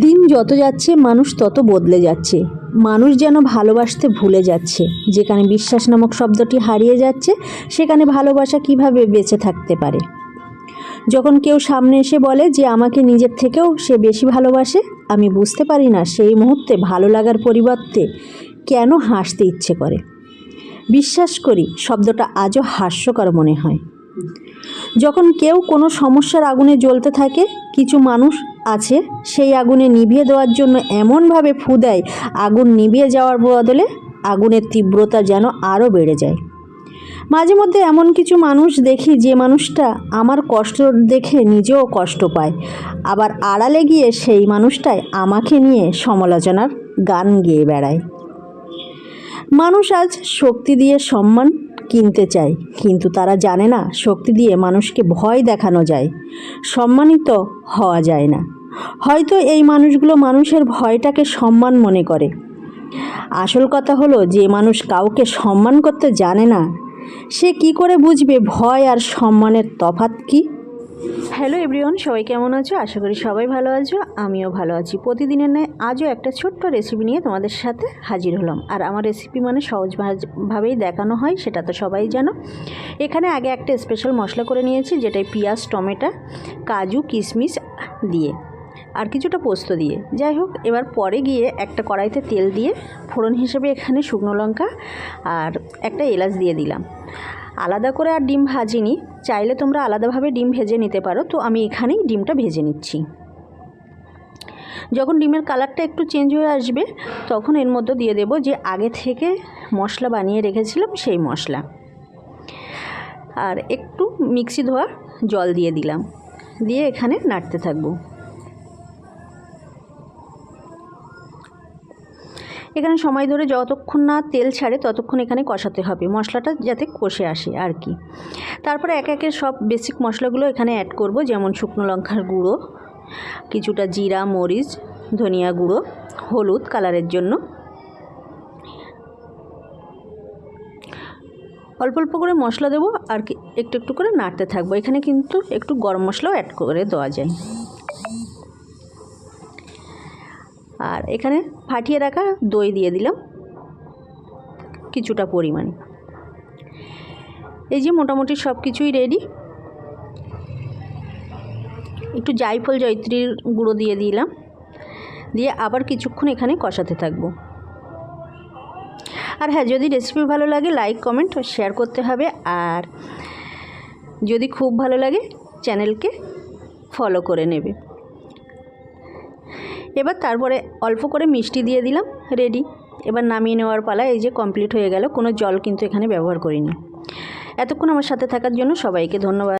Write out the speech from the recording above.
দিন যত যাচ্ছে, মানুষ তত বদলে যাচ্ছে। মানুষ যেন ভালোবাসতে ভুলে যাচ্ছে। যেখানে বিশ্বাস নামক শব্দটি হারিয়ে যাচ্ছে, সেখানে ভালোবাসা কীভাবে বেঁচে থাকতে পারে? যখন কেউ সামনে এসে বলে যে, আমাকে নিজের থেকেও সে বেশি ভালোবাসে আমি বুঝতে পারি না সেই মুহূর্তে ভালো লাগার পরিবর্তে কেন হাসতে ইচ্ছে করে। বিশ্বাস করি, শব্দটা আজও হাস্যকর মনে হয়। যখন কেউ কোনো সমস্যার আগুনে জ্বলতে থাকে, কিছু মানুষ আছে, সেই আগুনে নিভিয়ে দেওয়ার জন্য এমনভাবে ফু দেয়, আগুন নিভিয়ে যাওয়ার বদলে আগুনের তীব্রতা যেন আরও বেড়ে যায়। মাঝে মধ্যে এমন কিছু মানুষ দেখি, যে মানুষটা আমার কষ্ট দেখে নিজেও কষ্ট পায়। আবার আড়ালে গিয়ে সেই মানুষটাই আমাকে নিয়ে সমালোচনার গান গেয়ে বেড়ায়। মানুষ আজ শক্তি দিয়ে সম্মান কিনতে চায়। কিন্তু তারা জানে না, শক্তি দিয়ে মানুষকে ভয় দেখানো যায়, সম্মানিত হওয়া যায় না। হয়তো এই মানুষগুলো মানুষের ভয়টাকে সম্মান মনে করে। আসল কথা হলো, যে মানুষ কাউকে সম্মান করতে জানে না, সে কি করে বুঝবে ভয় আর সম্মানের তফাত কী? হ্যালো এভরিওয়ান, সবাই কেমন আছো? আশা করি সবাই ভালো আছো, আমিও ভালো আছি। প্রতিদিনের ন্যায় আজও একটা ছোট্ট রেসিপি নিয়ে তোমাদের সাথে হাজির হলাম। আর আমার রেসিপি মানে সহজভাবেই দেখানো হয়, সেটা তো সবাই জানো। এখানে আগে একটা স্পেশাল মশলা করে নিয়েছি, যেটাই পেঁয়াজ, টমেটো, কাজু, কিশমিশ দিয়ে। আর কিছুটা পোস্ত দিয়ে। যাই হোক, এবার পরে গিয়ে একটা কড়াইতে তেল দিয়ে ফোড়ন হিসেবে এখানে শুকনো লঙ্কা আর একটা এলাচ দিয়ে দিলাম। আলাদা করে আর ডিম ভাজিনি। চাইলে তোমরা আলাদাভাবে ডিম ভেজে নিতে পারো। তো আমি এখানেই ডিমটা ভেজে নিচ্ছি। যখন ডিমের কালারটা একটু চেঞ্জ হয়ে আসবে, তখন এর মধ্যে দিয়ে দেব যে আগে থেকে মশলা বানিয়ে রেখেছিলাম সেই মশলা। আর একটু মিক্সি ধোয়া জল দিয়ে দিলাম। দিয়ে এখানে নাড়তে থাকব। এখানে সময় ধরে যতক্ষণ না তেল ছাড়ে ততক্ষণ এখানে কষাতে হবে। মশলাটা যাতে কষে আসে আর কি। তারপরে এক একে সব বেসিক মশলাগুলো এখানে অ্যাড করব, যেমন শুকনো লঙ্কার গুঁড়ো, কিছুটা জিরা, মরিচ, ধনিয়া গুঁড়ো, হলুদ কালারের জন্য। অল্প অল্প করে মশলা দেবো আর একটু একটু করে নাড়তে থাকব। এখানে কিন্তু একটু গরম মশলাও অ্যাড করে দেওয়া যায়। আর এখানে ফাটিয়ে রাখা দই দিয়ে দিলাম কিছুটা পরিমাণ। এই যে মোটামুটি সব কিছুই রেডি একটু জায়ফল জয়ত্রীর গুঁড়ো দিয়ে দিলাম। দিয়ে আবার কিছুক্ষণ এখানে কষাতে থাকব। আর হ্যাঁ যদি রেসিপি ভালো লাগে লাইক কমেন্ট শেয়ার করতে হবে। আর যদি খুব ভালো লাগে চ্যানেলকে ফলো করে নেবে। এবার তারপরে অল্প করে মিষ্টি দিয়ে দিলাম রেডি এবার নামিয়ে নেওয়ার পালা এই যে কমপ্লিট হয়ে গেল, কোনো জল কিন্তু এখানে ব্যবহার করিনি। এতক্ষণ আমার সাথে থাকার জন্য সবাইকে ধন্যবাদ।